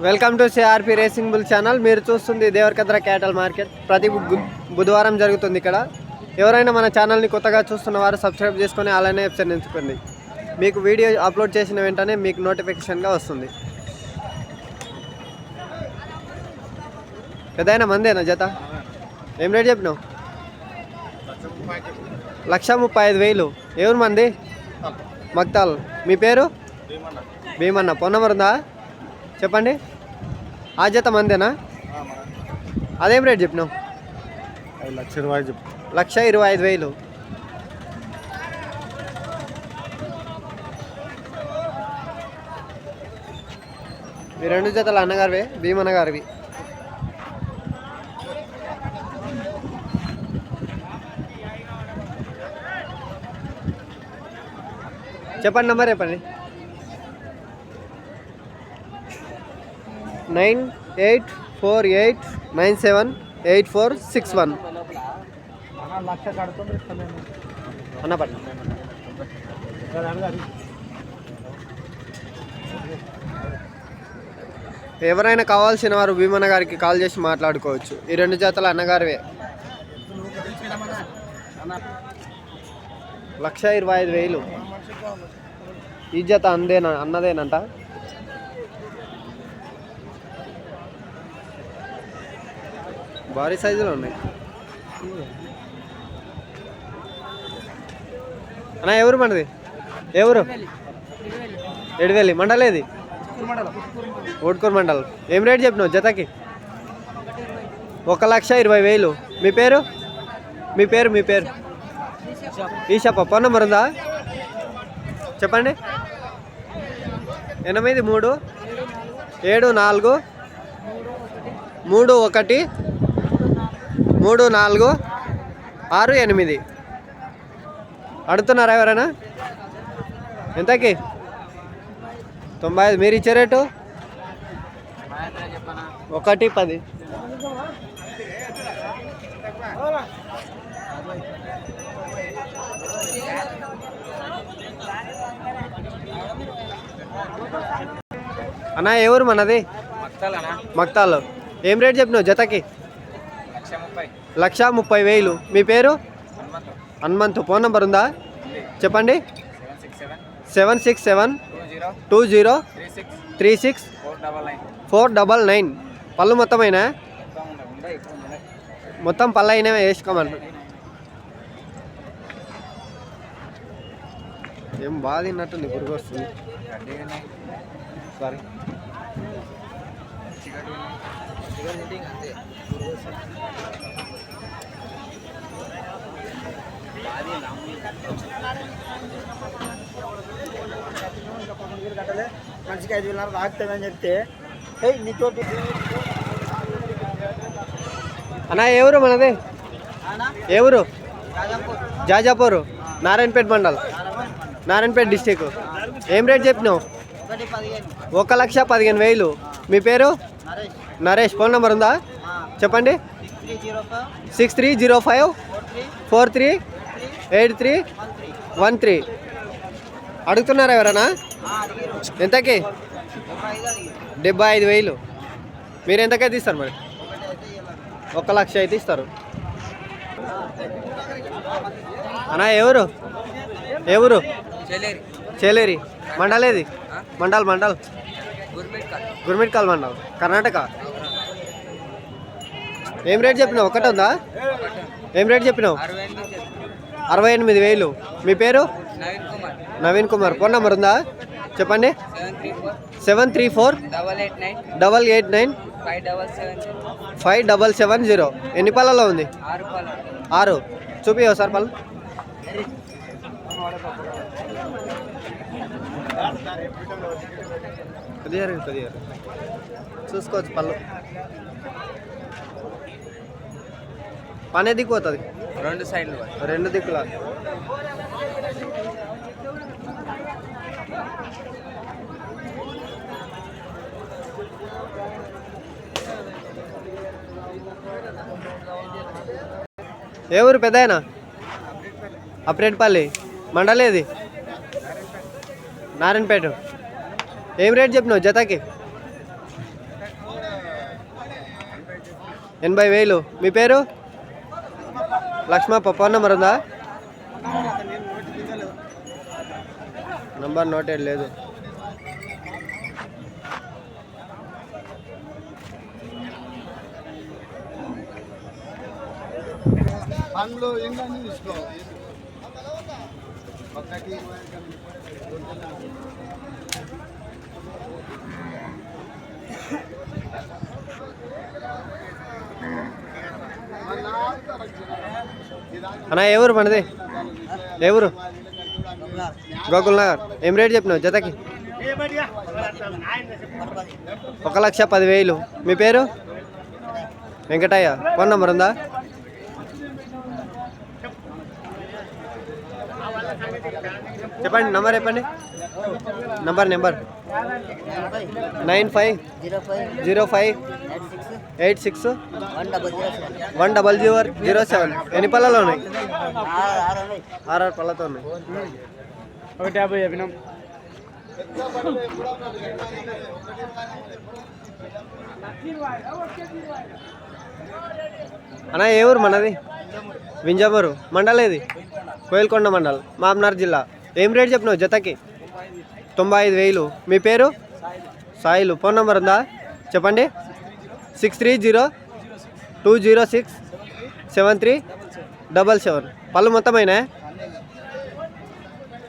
Welcome to CRP racing bull channel మీరు చూస్తుంది Devarakadra క్యాటల్ market. ప్రతి బుధవారం జరుగుతుంది ఇక్కడ. ఎవరైనా మన ఛానల్ని కొత్తగా చూస్తున్న వారు సబ్స్క్రైబ్ చేసుకొని అలానే వెబ్సైట్ ఎంచుకోండి మీకు వీడియో అప్లోడ్ చేసిన వెంటనే మీకు నోటిఫికేషన్గా వస్తుంది. పెద్దయినా మందేనా జత? ఏం రేట్ చెప్పినావు? లక్ష ముప్పై ఐదు వేలు. ఎవరు మంది? మక్తాల్. మీ పేరు? భీమన్న. ఫోన్ నెంబర్ ఉందా? చెప్పండి? ఆ జత మందేనా? అదేం రేట్ చెప్పినావు? ఐదు లక్ష ఇరవై చెప్పు. లక్ష ఇరవై ఐదు వేలు. ఈ రెండు జతలు అన్నగారివే భీమన్న గారివి చెప్పండి నెంబర్ చెప్పండి. Nine eight four eight nine seven eight four six one. Lakh ఎవరైనా కావాల్సిన వారు భీమన్న గారికి కాల్ చేసి మాట్లాడుకోవచ్చు. ఈ రెండు జాతల అన్నగారివే. లక్ష ఇరవై ఐదు వేలు. ఈ జత అందేనా అన్నదేనంట? భారీ సైజులో ఉన్నాయి. అన్న ఎవరు మనది? ఎవరు? ఎడివెల్లి మండలేది ఓడ్కూరు మండలం. ఏం రేట్ చెప్పినావు జతకి? ఒక లక్ష ఇరవై వేలు. మీ పేరు? మీ పేరు మీ పేరు? ఈషప్ప. ఫోన్ నెంబర్ ఉందా? చెప్పండి. ఎనిమిది మూడు ఏడు నాలుగు మూడు ఒకటి. మూడు నాలుగు ఆరు ఎనిమిది. అడుగుతున్నారా ఎవరైనా? ఎంతకి? తొంభై ఐదు. మీరు ఇచ్చే రేటు? ఒకటి పది. అన్న ఎవరు మనది? మక్తాలు. ఏం రేట్ చెప్పినావు జతకి? లక్ష ముప్పై వేలు. మీ పేరు? హనుమంతు. ఫోన్ నెంబర్ ఉందా? చెప్పండి. Seven six seven two zero three six four double nine. పళ్ళు మొత్తమైనా? మొత్తం పళ్ళు అయినా వేసుకోమన్న ఏం బాగా తిన్నట్టుంది గురుగు వస్తుంది సారీ మనిషికి ఐదు వేల తాగుతామని చెప్తే ఏయ్ నీతోటి అన్న ఎవరు మనది ఎవరు జాజాపూర్. నారాయణపేట మండల్. నారాయణపేట డిస్టిక్ ఏం రేట్ చెప్పినావు? ఒక లక్ష పదిహేను వేలు. మీ పేరు? నరేష్. నరేష్ ఫోన్ నెంబర్ ఉందా? చెప్పండి. Six three zero five. Four three eight three one three. అడుగుతున్నారా ఎవరన్నా? ఎంతకి? డెబ్బై ఐదు వేలు. మీరు ఎంతకైతే ఇస్తారు మరి? ఒక లక్ష అయితే ఇస్తారు. అన్నా ఎవరు? ఎవరు? చెల్లేరి చేలేరి. మండలేది? మండల్ మండల్. గుర్మేట్ కాదు గుర్మిట్ కాల్ మండల్ కర్ణాటక? ఏం రేట్ చెప్పినావు? ఒకటి ఉందా? ఏం రేట్ చెప్పినావు? అరవై ఎనిమిది వేలు. మీ పేరు? నవీన్ కుమార్. నవీన్ కుమార్. ఫోన్ నెంబర్ ఉందా? చెప్పండి. Seven three four. Double eight nine. Double eight nine. Five double seven zero. ఎన్ని పళ్ళలో ఉంది? ఆరు చూపి ఒకసారి పళ్ళు పదిహేరు పదిహేరు చూసుకోవచ్చు పళ్ళు. పనే దిక్కు పోతుంది. రెండు సైడ్లు రెండు దిక్కుల. ఏ ఊరు పెద్దాయన? అప్రేట్పల్లి. మండలేది? నారాయణపేట. ఏం రేట్ చెప్పినావు జతకి? ఎనభై వేలు. మీ పేరు? లక్ష్మ పప్పా. నెంబర్ ఉందా? నంబర్ నోటెడ్ లేదు. పండ్లు ఏంటని తీసుకో. అన్నా ఏ ఊరు మనది? ఏ ఊరు? గోకుల్ నగర్ ఏం రేట్ చెప్పినావు జతకి? ఒక లక్ష పదివేలు. మీ పేరు? వెంకటయ్య. ఫోన్ నంబర్ ఉందా? చెప్పండి నంబర్ చెప్పండి. Number number. Nine five zero five zero five eight six one double zero seven one double zero zero seven. ఎన్ని పళ్ళలో ఉన్నాయి? ఆరు ఆరు ఉన్నాయి. ఆర్ఆర్ పళ్ళతో ఉన్నాయి. ఒకటి యాభై చెప్పినాం అన్న ఏ ఊరు మనది? వింజమూరు మండల్ ఏది కోయిల్కొండ మండల్. మామ్నార్ జిల్లా. ఏం రేట్ చెప్పినావు జతకి? తొంభై ఐదు వేలు. మీ పేరు? సాయిలు. ఫోన్ నెంబర్ ఉందా? చెప్పండి. Six three zero two zero six seven three double seven. పళ్ళు మొత్తమైనా?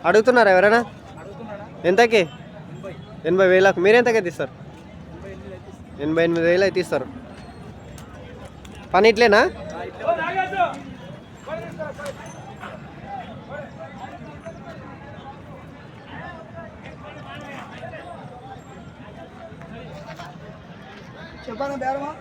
అడుగుతున్నారా ఎవరైనా? ఎంతకి? ఎనభై వేలకు. మీరు ఎంతకి తీస్తారు? ఎనభై ఎనిమిది వేలు అయితే ఇస్తారు పని ఇట్లేనా? చెప్పాను బేరమా?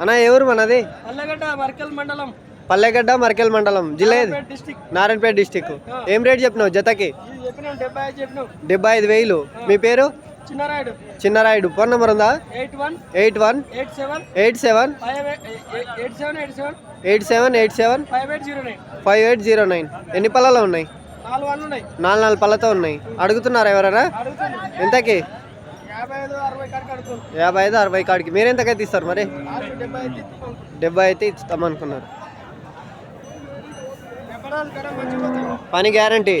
అన్న ఊరు మనది? అల్లగడ్డ మర్కల్ మండలం. పల్లెగడ్డ మరకెల్ మండలం. జిల్లా నారాయణపేట డిస్టిక్. ఏం రేట్ చెప్పినావు జతకి? డెబ్బై ఐదు వేలు. మీ పేరు? చిన్నరాయుడు. చిన్నరాయుడు. ఫోన్ నెంబర్ ఉందా? Eight one eight one eight seven eight seven eight seven eight seven eight seven eight seven five eight zero nine. Five eight zero nine. ఎన్ని పళ్ళలో ఉన్నాయి? నాలుగు నాలుగు పళ్ళతో ఉన్నాయి. అడుగుతున్నారా ఎవరైనా? ఎంతకి? యాభై ఐదు అరవై కాడికి మీరు ఎంతకైతే ఇస్తారు మరి? డెబ్బై అయితే ఇస్తామనుకున్నారు. పని గ్యారంటీ.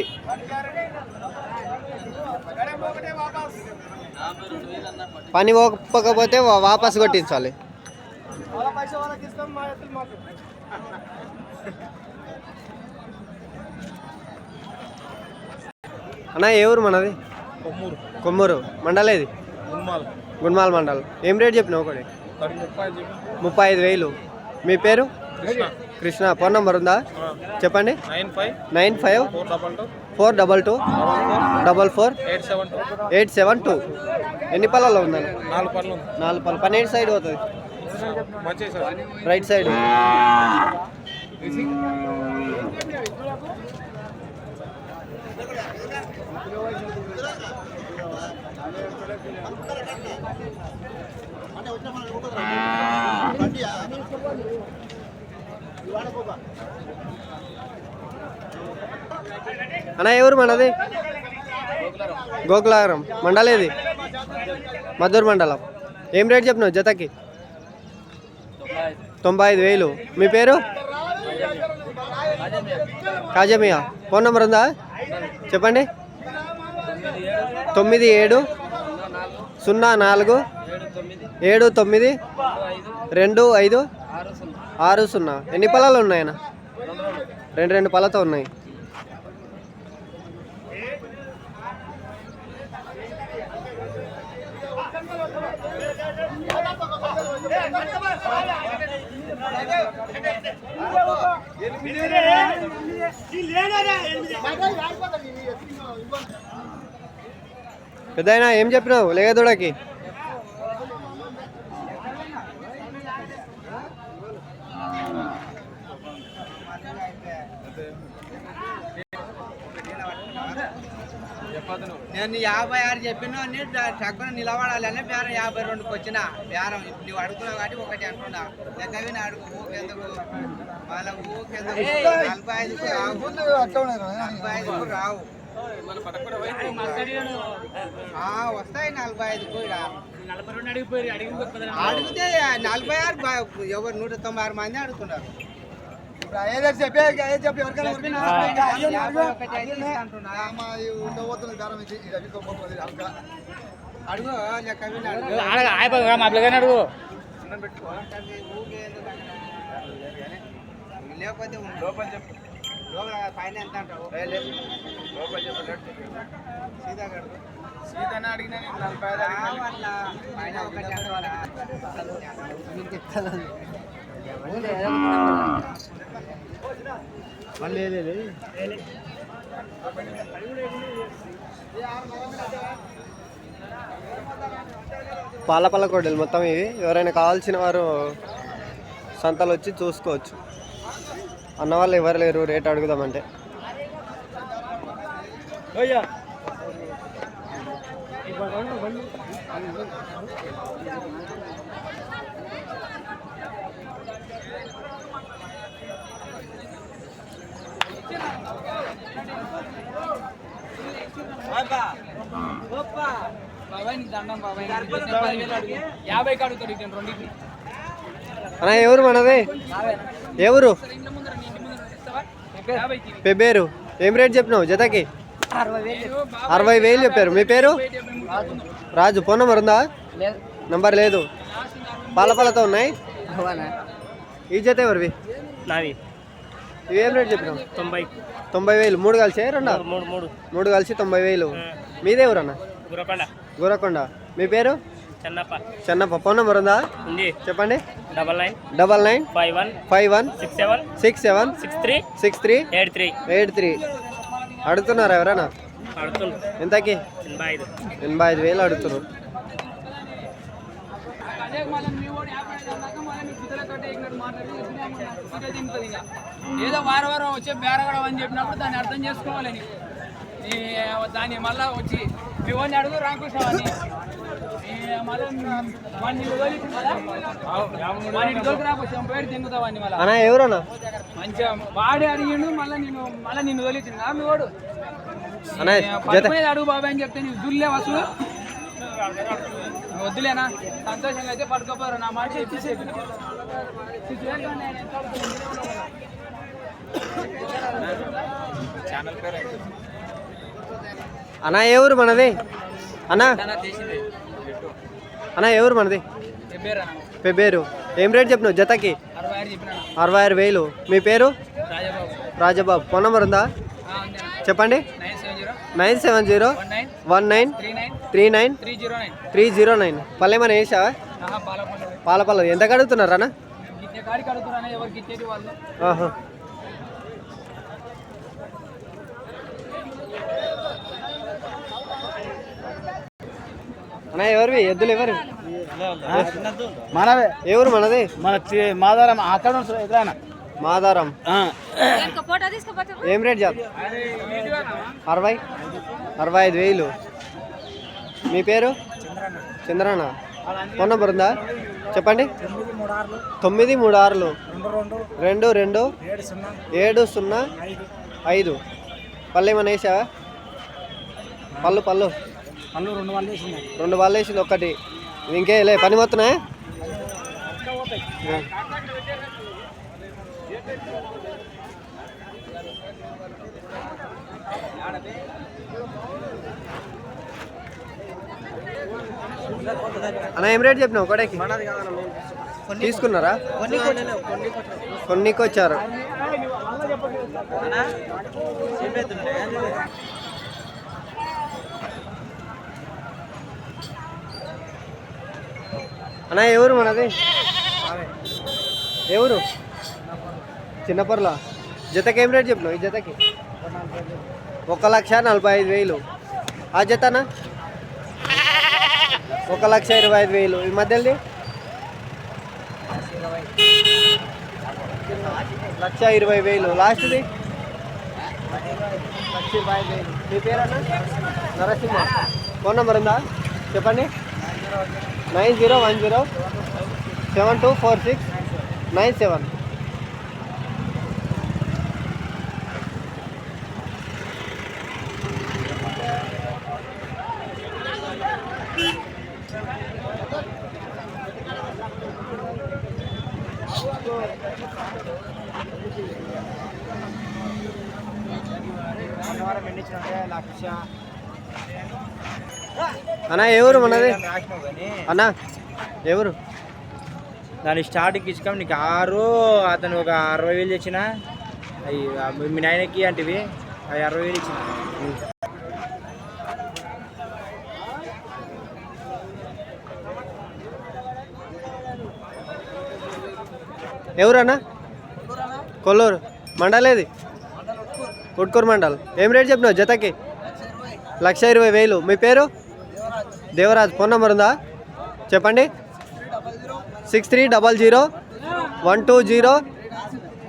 పని ఒప్పకపోతే వాపస్ కొట్టించాలి వాళ్ళ పైసా వాళ్ళకి ఇస్తాం మా ఎత్తులు మాకు అన్న ఏ ఊరు మనది? కొమ్మూరు. కొమ్మూరు. మండలేది ఉన్మాల్ గుణమాల్. మండల్. ఏం రేట్ చెప్పినావు ఒకటి? ముప్పై ఐదు వేలు. మీ పేరు? కృష్ణ. ఫోన్ నంబర్ ఉందా? చెప్పండి. Nine five. Nine five. Four double two. Double four. Eight seven two. Eight seven two. ఎన్ని పళ్ళలో ఉందండి నాలుగు పళ్ళు పని సైడ్ సార్. Right side. అన్న ఎవరు మనది? గోకులాగరం మండలేది మద్దూరు మండలం. ఏం రేట్ చెప్పినావు జతకి? తొంభై ఐదు వేలు. మీ పేరు? కాజమియా ఫోన్ నెంబర్ ఉందా? చెప్పండి. తొమ్మిది ఏడు సున్నా నాలుగు ఏడు తొమ్మిది రెండు ఐదు ఆరు సున్నా ఎన్ని పొలాలు ఉన్నాయన్న రెండు రెండు పొలాలతో ఉన్నాయి పెద్ద ఏం చెప్పినావు? లేగదూడకి నేను యాభై ఆరు చెప్పిన చక్కన నిలబడాలని బేరం యాభై రెండుకి వచ్చిన బేరం. నువ్వు అడుగుతున్నావు కాబట్టి ఒకటి అంటున్నా. లెక్కవి అడుగు ఊకెందుకు? మళ్ళీ ఊకెందుకు? నలభై ఐదుకు రావు. నలభై ఐదుకు రావు. వస్తాయి నలభై ఐదు కూడా అడిగితే నలభై ఆరు ఎవరు నూట తొంభై ఆరు మంది అడుగుతున్నారు. అడుగు. లెక్క అడుగు. ఎందుకు పైన ఎంత అంటావు. పైన ఒకటి? మళ్ళీ పాలపల్ల కొడ్డలు మొత్తం ఇవి. ఎవరైనా కావాల్సిన వారు సంతలు వచ్చి చూసుకోవచ్చు. అన్న వాళ్ళు ఎవరు లేరు రేట్ అడుగుదామంటే. యాభై కాడుతాడు ఇటు రెండింటిని. అన్న ఎవరు మనది? ఎవరు? పెబ్బేరు ఏం రేట్ చెప్పినావు జతకి? అరవై వేలు చెప్పారు. మీ పేరు? రాజు. ఫోన్ నెంబర్ ఉందా? నంబర్ లేదు. పాలపాలతో ఉన్నాయి? ఈ జత ఎవరివి? నాది. ఇవి ఏం రేట్ చెప్పినావు? తొంభై. తొంభై వేలు. మూడు కలిసి రెండా? మూడు మూడు మూడు. కలిసి తొంభై వేలు. మీదే ఎవరన్నా గురకొండ. గోరకొండ. మీ పేరు? చెన్నప్ప. చెన్నప్ప. ఫోన్ నెంబర్ ఉందా? ఉంది. చెప్పండి. Double nine double nine five one five one six seven six seven six three six three eight three. Eight three. అడుగుతున్నారా ఎవరైనా? అడుగుతుంది ఎంతకి? ఎనభై ఐదు. ఎనభై ఐదు వేలు అడుగుతున్నారు. ఏదో వారం వారం వచ్చే బేరగడం అని చెప్పినప్పుడు దాన్ని అర్థం చేసుకోవాలని ఈ దాన్ని మళ్ళా వచ్చి మీ వాడిని అడుగు రామకృష్ణ అని. అన్నా ఎవరన్నా? మంచిగా వాడే అడిగిండు మళ్ళీ నేను మళ్ళీ నిన్ను తొలిచిందా మీ వాడు అడుగు బాబాయ్ అని చెప్తే నీకు దుల్లే వసూలు వద్దులేనా సంతోషంగా అయితే పడుకోపోరు నా మాట ఇచ్చేసి అన్నా ఎవరు మనది అన్నా? అన్నా ఎవరు మనది? పెబ్బేరు. ఏం రేట్ చెప్పినావు జతకి? అరవై ఆరు చెప్పినా వేలు. మీ పేరు? రాజాబాబు. ఫోన్ నెంబర్ ఉందా. చెప్పండి. Nine seven zero one nine three nine three zero nine. Nine పల్లెమని వేసావా? పాలపల్ల ఎంత కడుగుతున్నారు అన్న? అన్న ఎవరివి? ఎద్దులు ఎవరు మనవే. ఎవరు మనది? మన మాదారం అక్కడ ఎదురానా. మాదారం. ఏం రేట్ చేద్దాం అరవై? అరవై ఐదు వేలు. మీ పేరు? చంద్రన్న. ఫోన్ నెంబర్ ఉందా? చెప్పండి. తొమ్మిది మూడు ఆరులు. రెండు రెండు. ఏడు సున్నా. ఐదు. పళ్ళు ఏమైనా వేసావా? పళ్ళు పళ్ళు. రెండు వాళ్ళు వేసింది. ఒక్కటి ఇంకే లే పని మొత్తున్నాయా? అన్న ఏం రేట్ చెప్పినావు ఒకటేకి తీసుకున్నారా? కొన్నికి వచ్చారు అన్న ఎవరు మనది? ఎవరు చిన్నపర్ల. జతకి ఏం రేట్ చెప్పినావు ఈ జతకి? ఒక లక్ష నలభై ఐదు వేలు. ఆ జతనా ఒక లక్ష ఇరవై ఐదు వేలు. ఈ మధ్యది లక్ష ఇరవై వేలు. లాస్ట్ది? లక్ష ఇరవై ఐదు వేలు మీ పేరన్నా? నరసింహ. ఫోన్ నెంబర్ ఉందా? చెప్పండి. Nine zero one zero seven two four six nine seven. Lakh అన్న ఎవరు మనది? అన్న ఎవరు దాని స్టార్ట్కి ఇచ్చుకాం నీకు ఆరు అతను ఒక అరవై వేలు తెచ్చిన. అవి మీ నాయనకి అంటివి అవి అరవై వేలు ఇచ్చిన. ఎవరన్నా కొల్లూరు. మండలేది ఉట్కూరు మండల్. ఏం రేట్ చెప్పినావు జతకి? లక్ష ఇరవై వేలు. మీ పేరు? దేవరాజ్ ఫోన్ నెంబర్ ఉందా? చెప్పండి. Six three double zero one two zero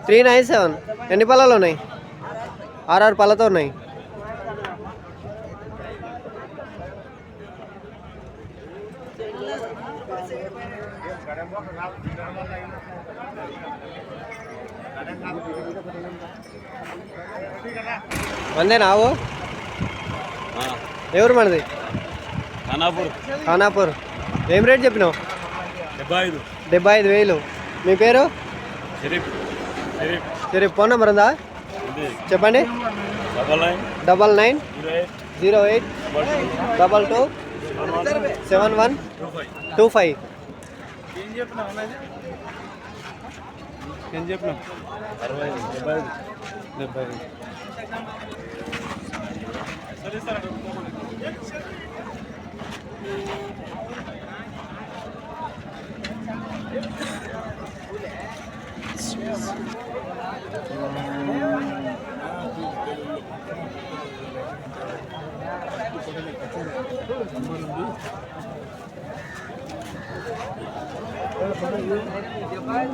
three nine seven. ఎన్ని పళ్ళలు ఉన్నాయి? ఆర్ఆర్ పళ్ళతో ఉన్నాయి. వందేనావు ఎవరు మనది? ఖానాపూర్. ఖానాపూర్. ఏం రేట్ చెప్పినావు? డెబ్బై ఐదు డెబ్బై ఐదు వేలు. మీ పేరు? షరీఫ్. ఫోన్ నెంబర్ ఉందా? చెప్పండి. Double nine. Double nine. Zero eight. Double two. Seven one. Two five. ఏం చెప్పినా అరవై ఐదు డెబ్బై ఐదు డెబ్బై ఐదు